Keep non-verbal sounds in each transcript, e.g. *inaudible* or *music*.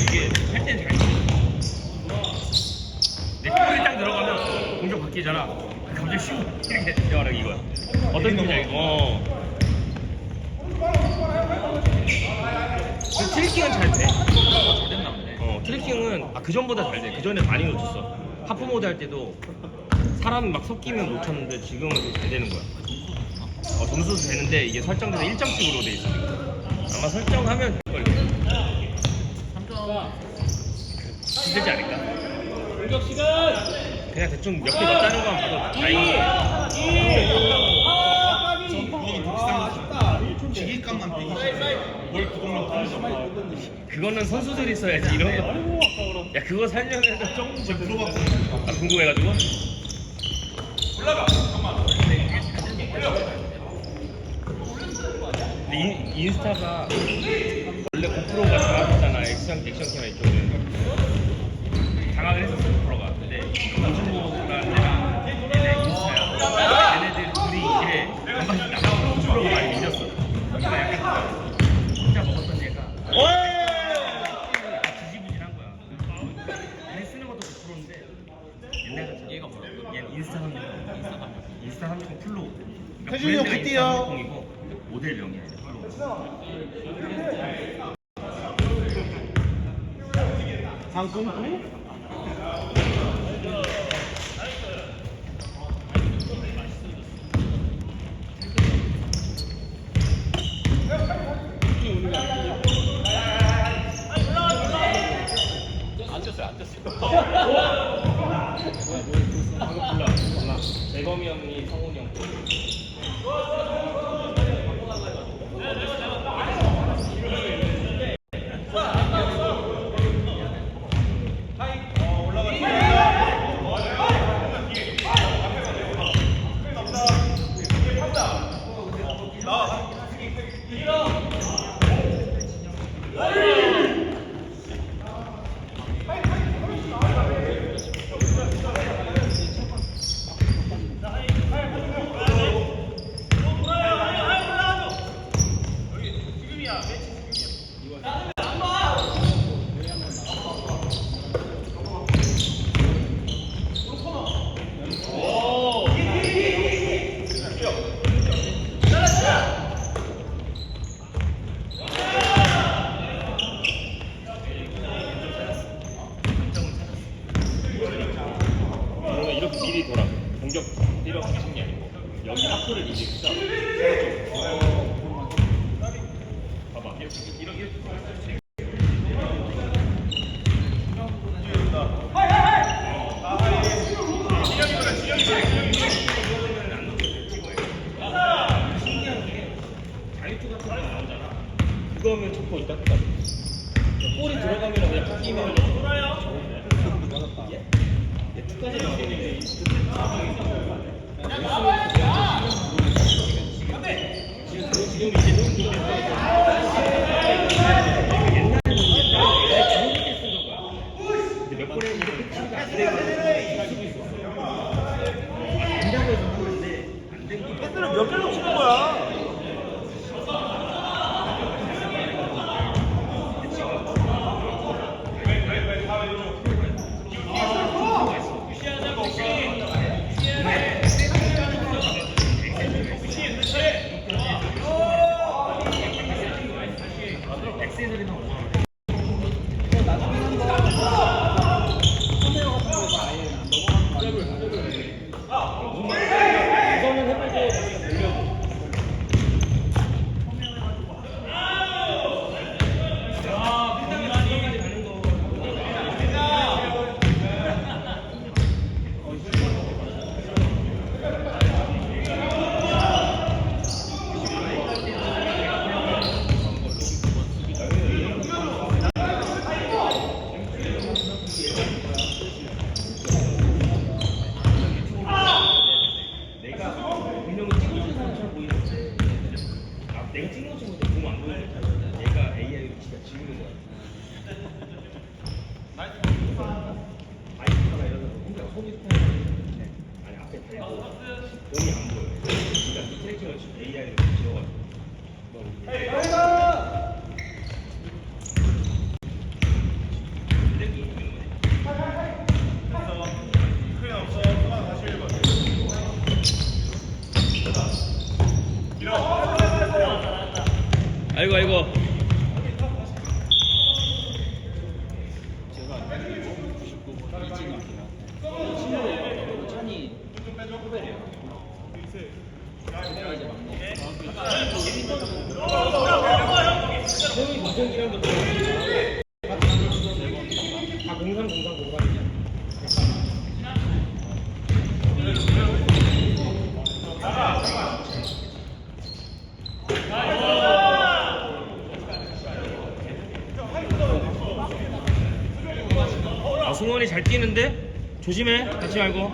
이게 할 때는 잘 돼. 내 골이 딱 들어가면 공격 바뀌잖아. 갑자기 슈 이렇게 뛰어라 이거야. 어떤 느낌이야? 어. 그 트래킹은 잘 돼. 잘 됐나 보네. 어, 트래킹은 아, 그 전보다 잘 돼. 그 전에 많이 놓쳤어. 하프 모드 할 때도 사람 막 섞이면 놓쳤는데 지금은 좀잘 되는 거야. 어, 점수도 되는데 이게 설정돼서 1점씩으로 돼 있어. 아마 설정하면 될걸. 3점. 힘들지 않을까? 공격 시간! 그냥 대충 몇개 넣었다는 것만 봐도 다행이야. 기기값만 빼기 뭘 그것만 빼기 그거는 선수들이 써야지 이런 거. 야 그거 살려면 제가 물어봤고 아, 궁금해가지고. 근데 인, 인스타가 원래 고프로가 장악했잖아 액션 액션 캠 이쪽은 장악을 했었어 고프로가 근데. 얘랑 얘네 인스타야 얘네들 둘이 이제 한 번씩 나가고 고프로가 많이 밀렸어 그러니까 약간 혼자 먹었던 얘가 지지부진한 거야. 얘네 쓰는 것도 고프로인데 옛날 같잖아 얘가 뭐라고? 얘는 인스타 360 인스타 360. 인스타 360 풀로. 그러니까 태준이 형 굿띠요. 인스타 360이고 모델명이야 이제 풀로. 상품도 안 쳤어요, 안 쳤어요. 방금 불러 몰라 재범이 형이 성훈이 형 그러면 이렇게 미리 돌아 공격 뛰러 가신 게 아니고 미리 쳐 봐봐. 그거면 잡고 있다 끝까지. 들어가면 그냥 바뀌면 좋은데. 얘 투까지 나오는데 지금 이제 좀 아, 내가 찍는 친구도 보면 안 보이는 내가 AI로 진짜 지우는 거야. 여기 이랑 것도 다 공상 공상 공상이야. 아, 승원이 잘 뛰는데 조심해 다치 말고.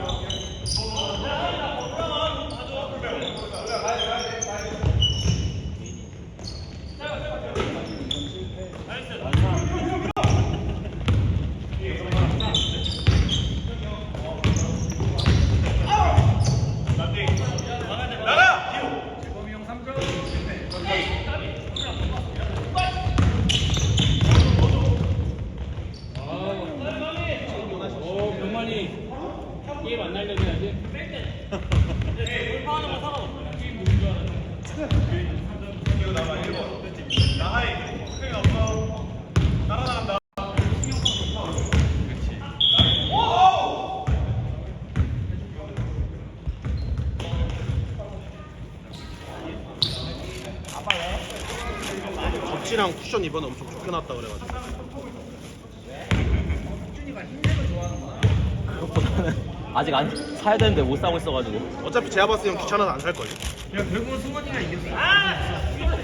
어, 병만이 게임 안 날려면 안 돼? 접지랑 쿠션 이번에 엄청 좋게 나왔다 그래가지고 그것보다는 아직 안 사야 되는데 못 사고 있어가지고. 어차피 제가 봤을 땐 귀찮아서 안 살걸요 야 결국은 승원이가 이겼어.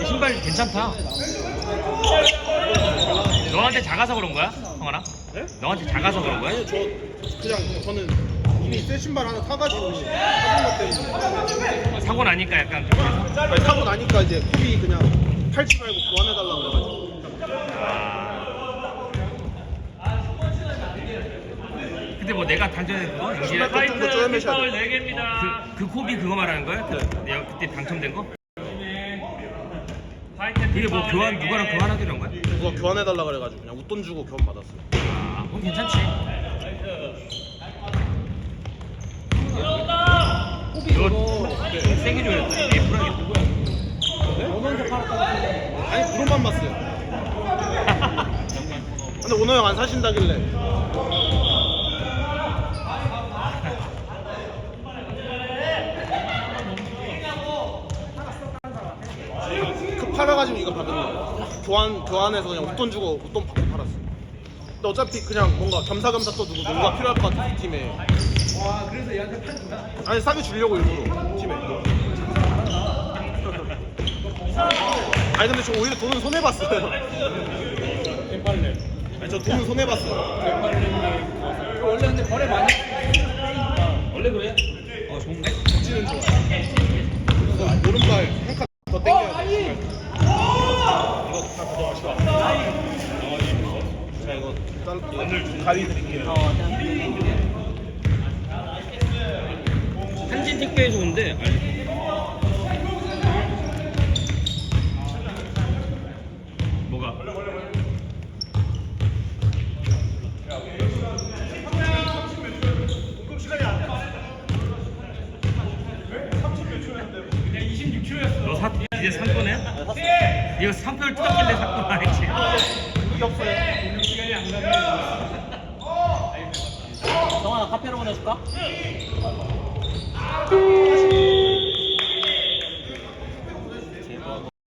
이 신발 괜찮다. 너한테 작아서 그런 거야, 성원아? 네? 너한테 작아서 그런 거야? 아니요 저 그냥 저는 이미 새 신발 하나 사가지고 사본 것 때문에 사고 나니까 약간 좀? 아니, 사고 나니까 이제 굽이 그냥 팔지 말고 교환해달라고 그래가지고 근데 뭐 내가 당첨된 그거? 영진이 신발 좀더 쪼여 매셔야 돼 그, 그 코비 그거 말하는 거야? 그, 내가 그때 당첨된 거? 이게 뭐 교환 누가랑 교환하기로 한 거야? 그거 교환해달라 그래가지고 그냥 웃돈 주고 교환 받았어요 아, 그럼 괜찮지. 이거 세게 줘야 돼. 예쁘라게. 아니 브로만 봤어요 *laughs* 근데 오너 형 안 사신다길래 그 팔아가지고 이거 받은 거 교환 교환해서 그냥 웃돈 주고 웃돈 받고 팔았어. 근데 어차피 그냥 뭔가 겸사겸사 또 누구 누가 필요할 것 같아 그 팀에. 와 그래서 얘한테 판 거야? 아니 싸게 주려고 일부러 팀에. 아니 근데 저 오히려 돈은 손해 봤어요. 아니 저 돈은 손해 봤어요. 원래 근데 거래 많이 원래 그래? 어 좋은데? 지는 좋아. 그래서 오른발 한칸 더 땡겨야 돼. 이거 다 가져가시고. 자 이거 딴 오늘 가위 드릴게요. 한진 온대. 아니. 뭐가? 너 사, 이제 산 거네? 이거 상표를 뜯었길래 샀구나 아니지? 그게 없어요. 카페로 보내줄까? 아,